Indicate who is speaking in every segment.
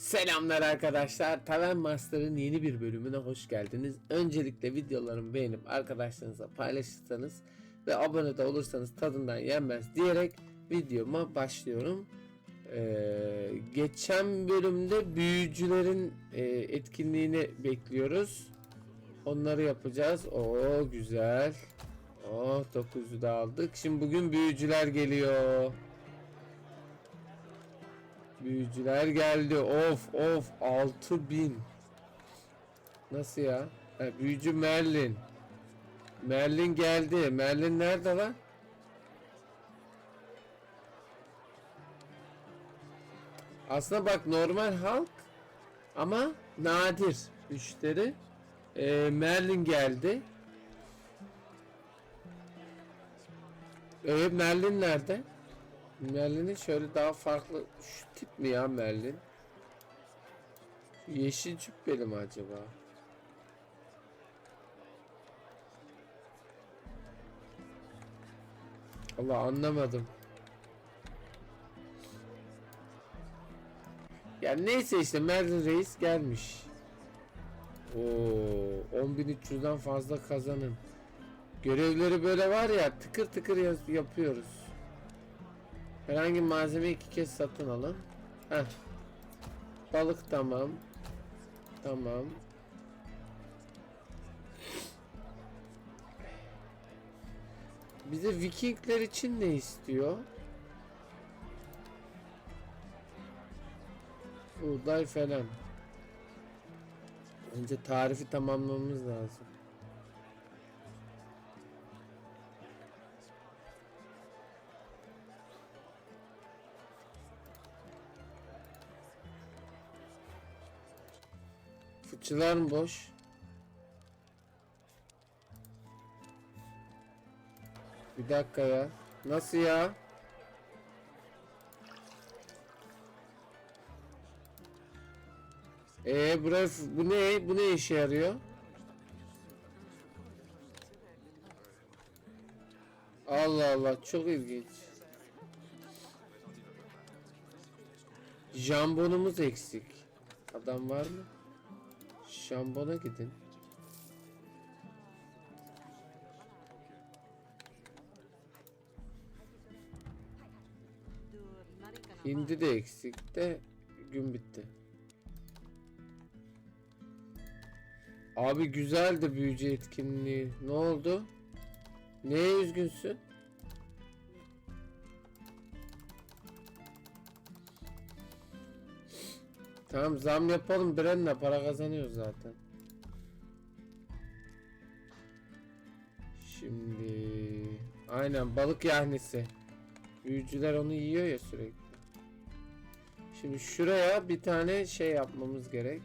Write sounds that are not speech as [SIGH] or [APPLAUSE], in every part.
Speaker 1: Selamlar arkadaşlar. Taven Master'ın yeni bir bölümüne hoş geldiniz. Öncelikle videolarımı beğenip arkadaşlarınızla paylaşırsanız ve abone de olursanız tadından yenmez diyerek videoma başlıyorum. Ee, geçen bölümde büyücülerin e, etkinliğini bekliyoruz. Onları yapacağız. Oo güzel. Oh 9'u da aldık. Şimdi bugün büyücüler geliyor. Büyücüler geldi. Of of 6000. Nasıl ya? Ha, büyücü Merlin. Merlin geldi. Merlin nerede lan? Aslında bak normal halk ama nadir müşteri. Ee, Merlin geldi. Evet Merlin nerede? Merlin'in şöyle daha farklı şu tip mi ya Merlin? Yeşil cübbeli mi acaba? Allah anlamadım. Ya neyse işte Merlin Reis gelmiş. Oo 10.300'den fazla kazanın. Görevleri böyle var ya tıkır tıkır yapıyoruz. Herhangi malzeme iki kez satın alın. Heh. Balık tamam. Tamam. Bize Vikingler için ne istiyor? Buğday falan. Önce tarifi tamamlamamız lazım. Fıçılar mı boş? Bir dakika ya. Nasıl ya? Ee buraya f- bu ne? Bu ne işe yarıyor? Allah Allah çok ilginç. Jambonumuz eksik. Adam var mı? Şambona gidin. Hindi de eksik de gün bitti. Abi güzeldi büyücü etkinliği. Ne oldu? Neye üzgünsün? Tamam zam yapalım Bren'le para kazanıyoruz zaten. Şimdi aynen balık yahnisi. Büyücüler onu yiyor ya sürekli. Şimdi şuraya bir tane şey yapmamız gerek.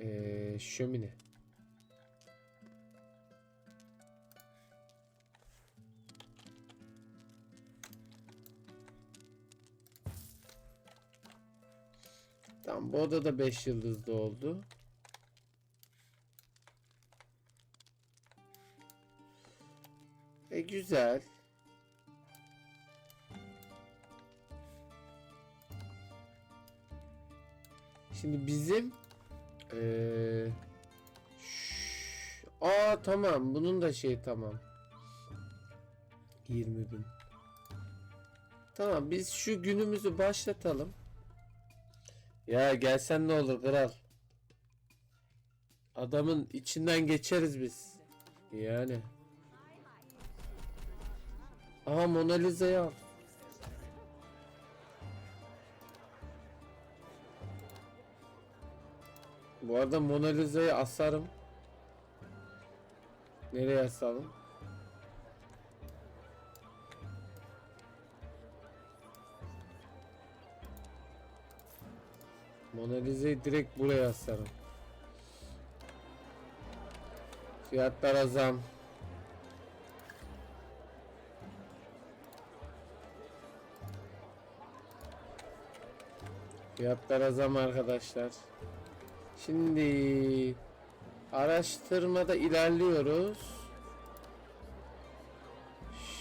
Speaker 1: Ee, şömine. Tamam bu oda da 5 yıldızlı oldu. E güzel. Şimdi bizim şş- Aa tamam bunun da şey tamam. 20 bin. Tamam biz şu günümüzü başlatalım. Ya gelsen ne olur kral. Adamın içinden geçeriz biz. Yani. Aha Mona Lisa'yı al. Bu arada Mona Lisa'yı asarım. Nereye asalım? Mona Lisa'yı direkt buraya asarım. Fiyatlara zam. Fiyatlara zam arkadaşlar. Şimdi araştırmada ilerliyoruz.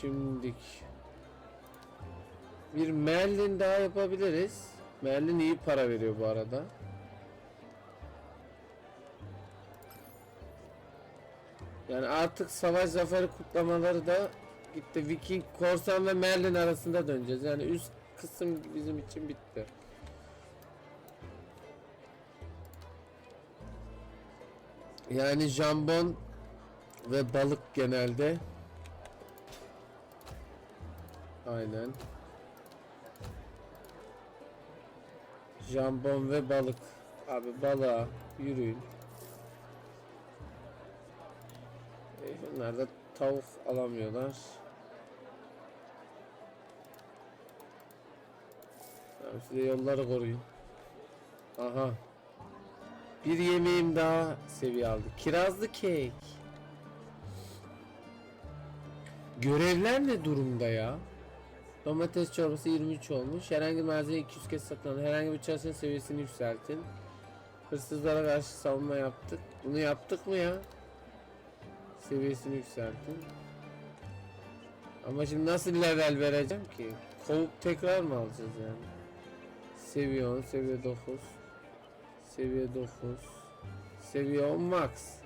Speaker 1: Şimdik bir Merlin daha yapabiliriz. Merlin iyi para veriyor bu arada. Yani artık savaş zaferi kutlamaları da gitti. Viking, Korsan ve Merlin arasında döneceğiz. Yani üst kısım bizim için bitti. Yani jambon ve balık genelde. Aynen. Jambon ve balık. Abi balığa yürüyün. E, Bunlar da tavuk alamıyorlar. Abi size yolları koruyun. Aha. Bir yemeğim daha seviye aldı. Kirazlı kek. Görevler ne durumda ya? Domates çorbası 23 olmuş. Herhangi bir malzeme 200 kez satın alın. Herhangi bir çalışanın seviyesini yükseltin. Hırsızlara karşı savunma yaptık. Bunu yaptık mı ya? Seviyesini yükseltin. Ama şimdi nasıl level vereceğim ki? Kovup tekrar mı alacağız yani? Seviye 10, seviye 9. Seviye 9. Seviye 10 max.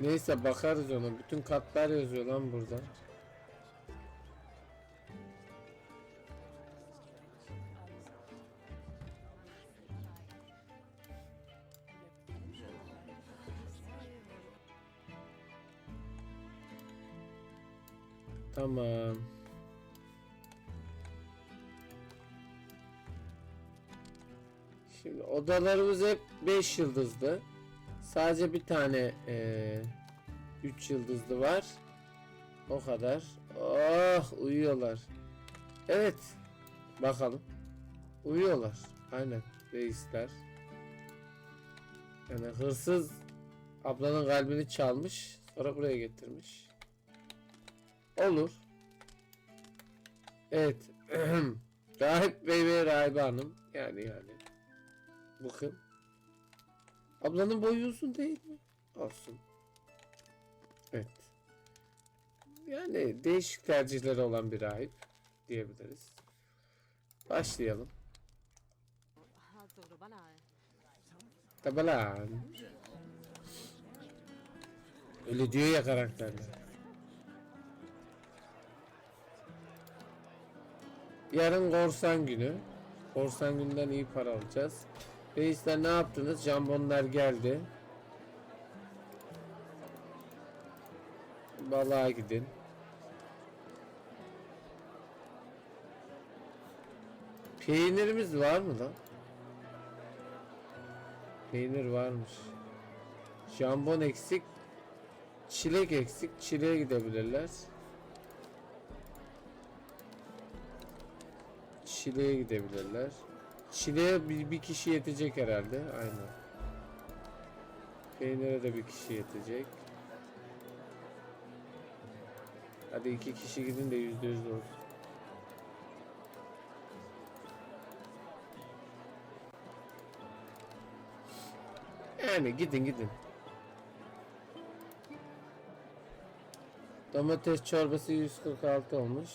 Speaker 1: Neyse bakarız ona. Bütün katlar yazıyor lan burada. Tamam. Şimdi odalarımız hep 5 yıldızlı. Sadece bir tane 3 yıldızlı var. O kadar. Oh uyuyorlar. Evet. Bakalım. Uyuyorlar. Aynen. Reisler. Yani hırsız ablanın kalbini çalmış. Sonra buraya getirmiş. Olur. Evet. [CLEARS THROAT] Rahip Bey ve Rahibe Hanım. Yani yani. Bakın. Ablanın boyu uzun değil mi? Olsun. Evet. Yani değişik tercihleri olan bir rahip diyebiliriz. Başlayalım. Tabalan. Öyle diyor ya karakterler. Yarın korsan günü. Korsan günden iyi para alacağız. Reisler ne yaptınız? Jambonlar geldi. Balığa gidin. Peynirimiz var mı lan? Peynir varmış. Jambon eksik. Çilek eksik. Çileğe gidebilirler. Çileğe gidebilirler. Çileğe bir, bir kişi yetecek herhalde. Aynen. Peynire de bir kişi yetecek. Hadi iki kişi gidin de yüzde yüz olsun. Yani gidin gidin. Domates çorbası 146 olmuş.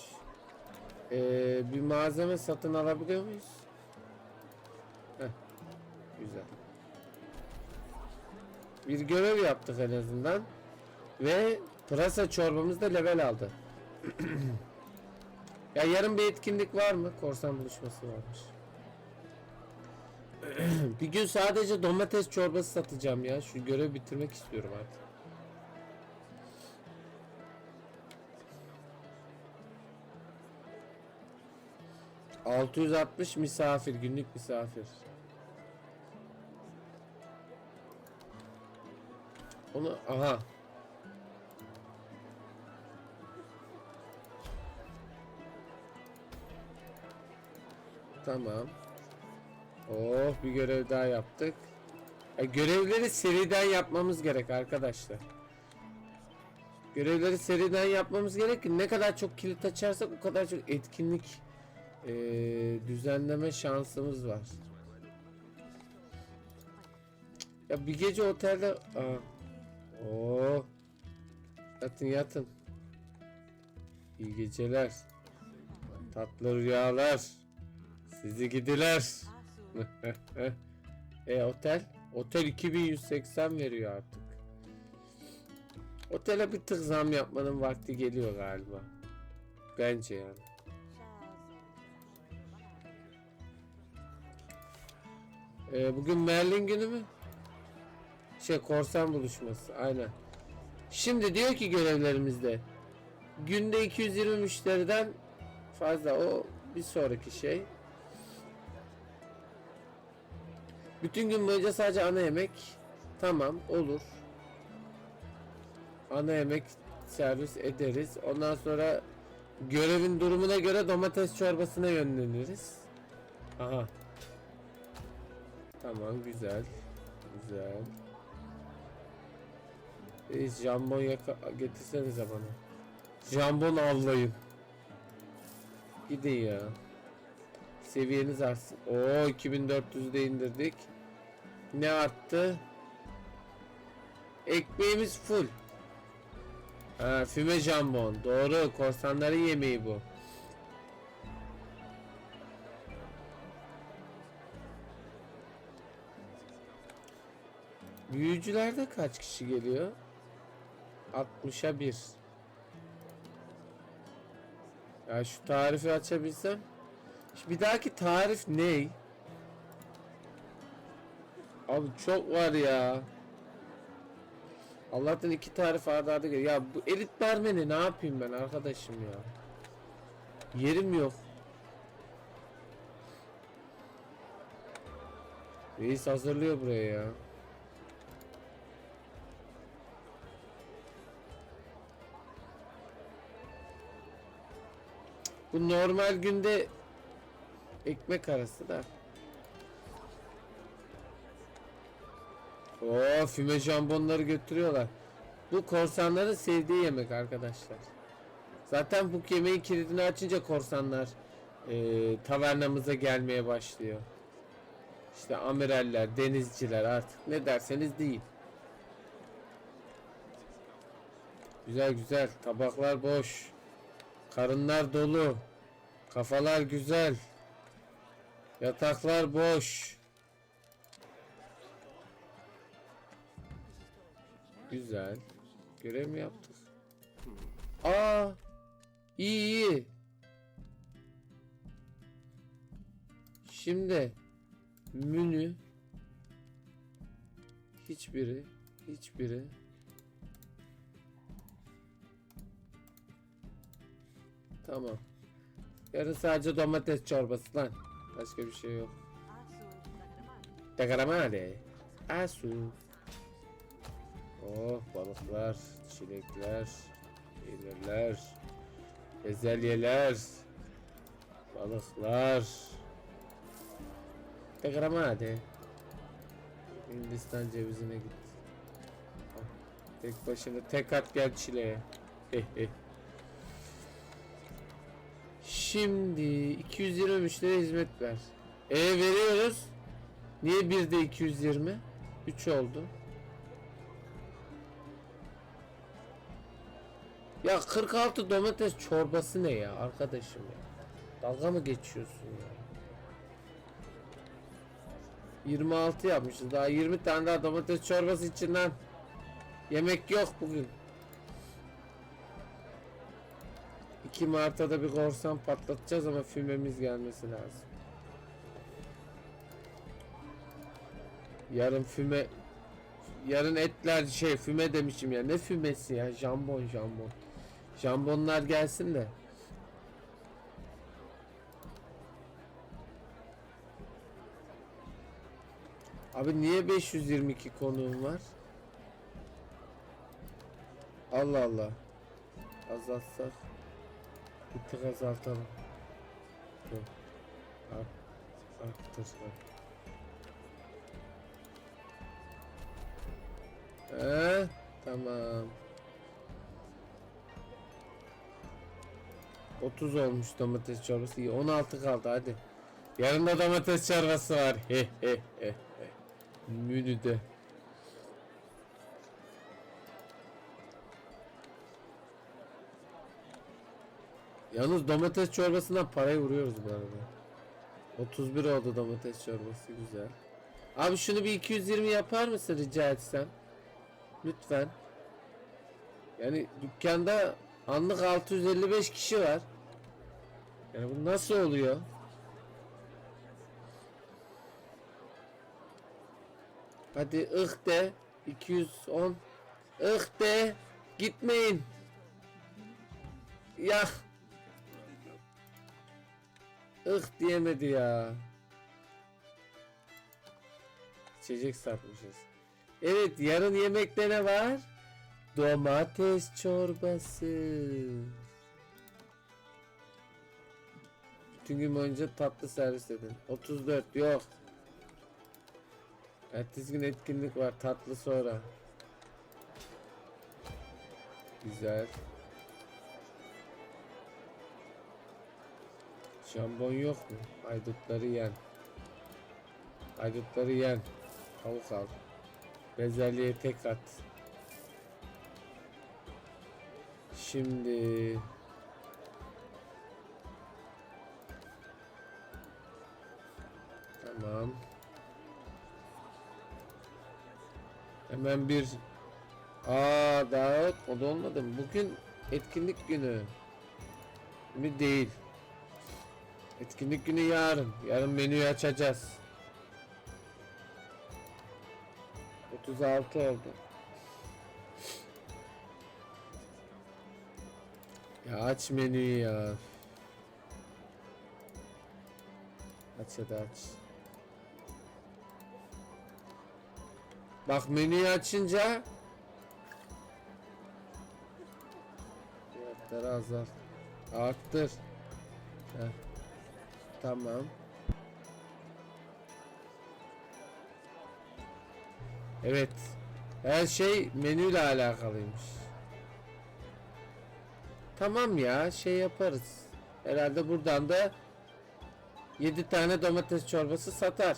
Speaker 1: Ee, bir malzeme satın alabiliyor muyuz? Güzel. Bir görev yaptık en azından. Ve pırasa çorbamız da level aldı. [CLEARS THROAT] ya yarın bir etkinlik var mı? Korsan buluşması varmış. [CLEARS THROAT] bir gün sadece domates çorbası satacağım ya. Şu görevi bitirmek istiyorum artık. ...660 misafir, günlük misafir. Onu, aha. Tamam. Oh bir görev daha yaptık. E, görevleri seriden yapmamız gerek arkadaşlar. Görevleri seriden yapmamız gerek ki ne kadar çok kilit açarsak o kadar çok etkinlik eee, düzenleme şansımız var. Ya bir gece otelde... Aa. Oo. Yatın yatın. İyi geceler. Tatlı rüyalar. Sizi gidiler. [LAUGHS] e otel? Otel 2180 veriyor artık. Otele bir tık zam yapmanın vakti geliyor galiba. Bence yani. Ee, bugün Merlin günü mü? Şey korsan buluşması aynen. Şimdi diyor ki görevlerimizde günde 220 müşteriden fazla o bir sonraki şey. Bütün gün boyunca sadece ana yemek tamam olur. Ana yemek servis ederiz. Ondan sonra görevin durumuna göre domates çorbasına yönleniriz. Aha. Tamam güzel. Güzel. Reis jambon yaka getirsenize bana. Jambon avlayın. Gidin ya. Seviyeniz artsın. Oo 2400'de indirdik. Ne arttı? Ekmeğimiz full. Ha, füme jambon. Doğru. Korsanların yemeği bu. Büyücülerde kaç kişi geliyor? 60'a 1. Ya şu tarifi açabilsem. Şu bir dahaki tarif ne? Abi çok var ya. Allah'tan iki tarif arda arda geliyor. Ya bu elit barmeni ne yapayım ben arkadaşım ya. Yerim yok. Reis hazırlıyor buraya ya. Bu normal günde ekmek arası da. Oo füme jambonları götürüyorlar. Bu korsanların sevdiği yemek arkadaşlar. Zaten bu yemeğin kilidini açınca korsanlar eee tavernamıza gelmeye başlıyor. İşte amiraller, denizciler artık ne derseniz deyin. Güzel güzel. Tabaklar boş. Karınlar dolu. Kafalar güzel. Yataklar boş. Güzel. Görev mi yaptık? Aa! İyi iyi. Şimdi menü hiçbiri hiçbiri Tamam. Yarın sadece domates çorbası lan. Başka bir şey yok. Degramade. Asu. Oh balıklar, çilekler, peynirler, bezelyeler, balıklar. Degramade. Hindistan cevizine git. Al. Tek başına tek at gel çileğe. Heh heh. Şimdi 220 müşteri hizmet ver. E veriyoruz. Niye bir de 220? 3 oldu. Ya 46 domates çorbası ne ya arkadaşım ya? Dalga mı geçiyorsun ya? 26 yapmışız. Daha 20 tane daha domates çorbası içinden yemek yok bugün. 2 Mart'ta da bir korsan patlatacağız ama fümemiz gelmesi lazım. Yarın füme yarın etler şey füme demişim ya ne fümesi ya jambon jambon. Jambonlar gelsin de. Abi niye 522 konuğum var? Allah Allah. Azaltsak. Bir tık azaltalım. Yok. Art, arttırsak. Ee, eh, tamam. 30 olmuş domates çorbası. İyi, 16 kaldı hadi. Yarın da domates çorbası var. He he he. he. Menüde. Yalnız domates çorbasından parayı vuruyoruz bu arada. 31 oldu domates çorbası güzel. Abi şunu bir 220 yapar mısın rica etsem? Lütfen. Yani dükkanda anlık 655 kişi var. Yani bu nasıl oluyor? Hadi ıh de 210 ıh de gitmeyin. Ya ıh diyemedi ya. İçecek satmışız. Evet yarın yemekte ne var? Domates çorbası. Bütün gün boyunca tatlı servis edin. 34 yok. Ertesi gün etkinlik var. Tatlı sonra. Güzel. Jambon yok mu? Haydutları yen. Haydutları yen. Tavuk al. Bezelye tek at. Şimdi Tamam. Hemen bir Aa daha o da olmadı? Bugün etkinlik günü mi değil. Etkinlik günü yarın. Yarın menüyü açacağız. 36 oldu. Ya aç menüyü ya. Aç hadi aç. Bak menüyü açınca Fiyatları azalt. Arttır. Heh. Tamam. Evet. Her şey menüyle alakalıymış. Tamam ya şey yaparız. Herhalde buradan da 7 tane domates çorbası satar.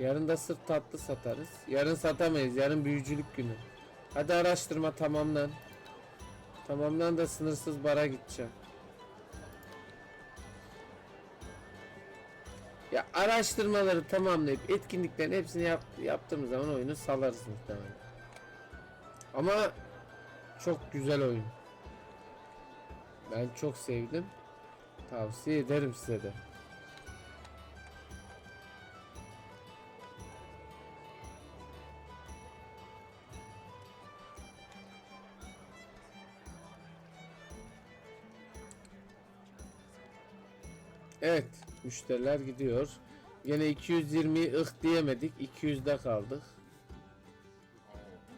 Speaker 1: Yarın da sırf tatlı satarız. Yarın satamayız. Yarın büyücülük günü. Hadi araştırma tamamlan. Tamamlan da sınırsız bara gideceğim. Ya araştırmaları tamamlayıp etkinliklerin hepsini yap, yaptığımız zaman oyunu salarız muhtemelen. Ama çok güzel oyun. Ben çok sevdim. Tavsiye ederim size de. Evet, müşteriler gidiyor. Yine 220 ıh diyemedik. 200'de kaldık.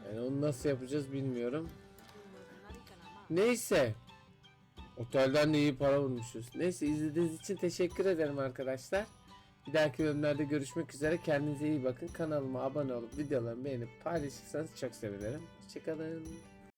Speaker 1: Yani onu nasıl yapacağız bilmiyorum. Neyse. Otelden de iyi para vurmuşuz. Neyse izlediğiniz için teşekkür ederim arkadaşlar. Bir dahaki bölümlerde görüşmek üzere. Kendinize iyi bakın. Kanalıma abone olup videolarımı beğenip paylaşırsanız çok sevinirim. Hoşçakalın.